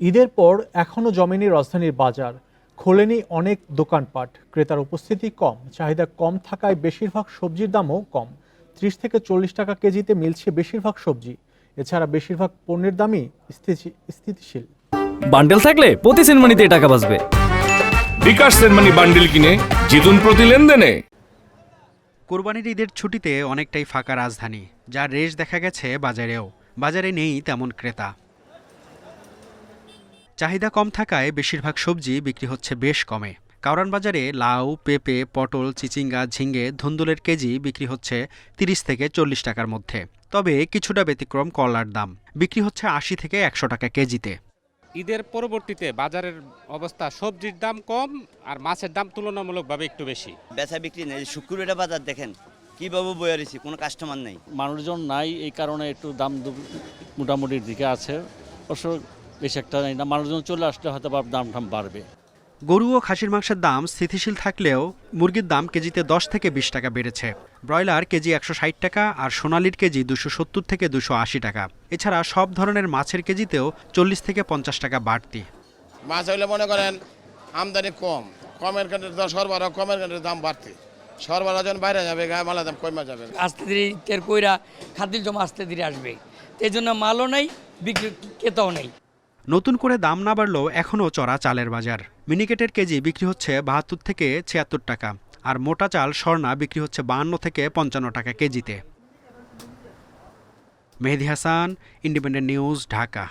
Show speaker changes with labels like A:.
A: ঈদের পর এখনও জমেনি রাজধানীর বাজার। খোলেনি অনেক দোকানপাট। ক্রেতার উপস্থিতি কম। চাহিদা কম থাকায় বেশিরভাগ সবজির দামও কম। ত্রিশ থেকে চল্লিশ টাকা কেজিতে মিলছে বেশিরভাগ সবজি। এছাড়া বেশিরভাগ পণ্যের দামই স্থিতিশীল।
B: বান্ডেল থাকলে প্রতি সেনমানিতে টাকা বাঁচবে।
C: বিকাশ সেনমানি বান্ডিল কিনে জিতুন প্রতি লেনদেনে।
D: কোরবানির ঈদের ছুটিতে অনেকটাই ফাঁকা রাজধানী যার রেশ দেখা গেছে বাজারেও। বাজারে নেই তেমন ক্রেতা। চাহিদা কম থাকায় বেশিরভাগ সবজি বিক্রি হচ্ছে বেশ কমে। কাউরান বাজারে লাউ পেঁপে পটল চিচিঙ্গা ঝিঙ্গে ধুন্দুলের কেজি বিক্রি হচ্ছে তিরিশ থেকে চল্লিশ টাকার মধ্যে। তবে কিছুটা ব্যতিক্রম কলার দাম। বিক্রি হচ্ছে আশি থেকে একশো টাকা কেজিতে।
E: ঈদের পরবর্তীতে বাজারের অবস্থা সবজির দাম কম আর মাছের দাম তুলনামূলকভাবে একটু বেশি।
F: বেচা বিক্রি নেই। শুক্রবারে বাজার দেখেন কীভাবে বয়ে রয়েছি কোনো কাস্টমার নেই।
G: মানুষজন নাই এই কারণে একটু দাম দু- মোটামুটির দিকে আছে। অবশ্য বেশি একটা নেই না মানুষজন চলে আসলে হয়তো বা দাম টাম বাড়বে।
D: গরু ও খাসির মাংসের দাম স্থিতিশীল থাকলেও মুরগির দাম কেজিতে দশ থেকে বিশ টাকা বেড়েছে। ব্রয়লার কেজি একশো ষাট টাকা আর সোনালির কেজি দুশো সত্তর থেকে দুশো আশি টাকা। এছাড়া সব ধরনের মাছের কেজিতেও চল্লিশ থেকে পঞ্চাশ টাকা বাড়তি।
H: মাছ হইলে মনে করেন আমদানি কম কমের দাম সরবরাহ কমের কাঠের দাম বাড়তি। সরবরাহ যখন বাইরে যাবে গায়ে মালের দাম কমে যাবে।
I: আস্তে ধীরে কইরা খাদ্যের জমা আস্তে ধীরে আসবে। এই জন্য মালও নেই বিক্রি ক্রেতাও নেই।
D: নতুন করে দাম না বাড়লেও এখনও চড়া চালের বাজার। মিনিকেটের কেজি বিক্রি হচ্ছে বাহাত্তর থেকে ছিয়াত্তর টাকা, আর মোটা চাল স্বর্ণা বিক্রি হচ্ছে বাহান্ন থেকে পঞ্চান্ন টাকা কেজিতে। Mehedi Hasan Independent News Dhaka.